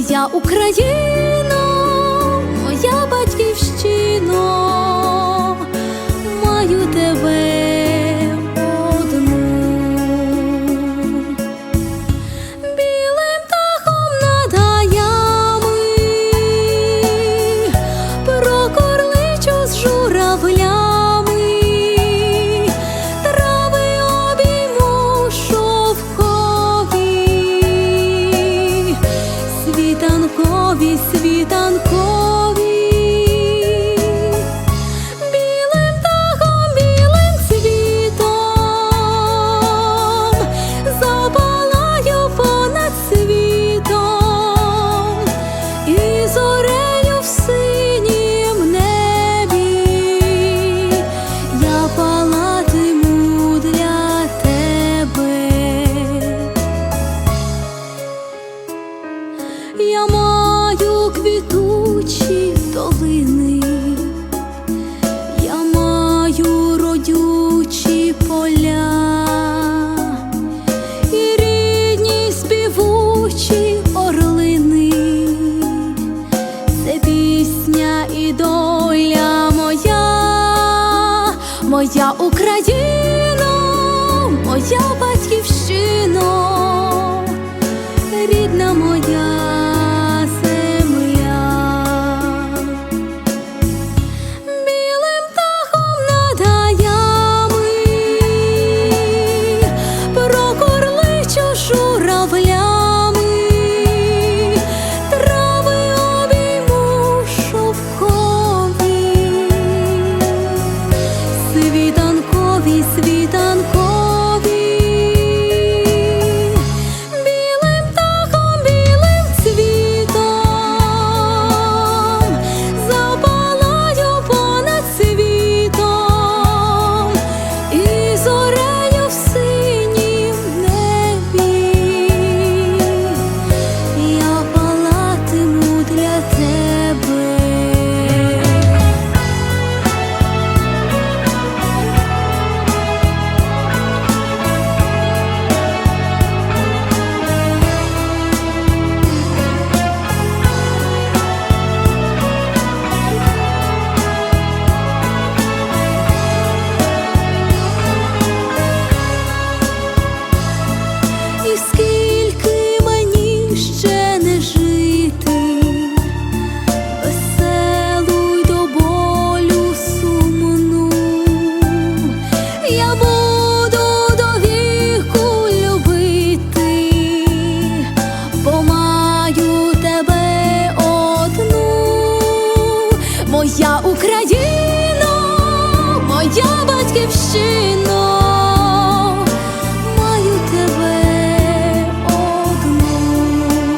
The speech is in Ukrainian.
моя Україна. долини, я маю родючі поля і рідні співучі орлини, це пісня і доля моя, моя Україна, моя батьківщина, рідна моя. світанку.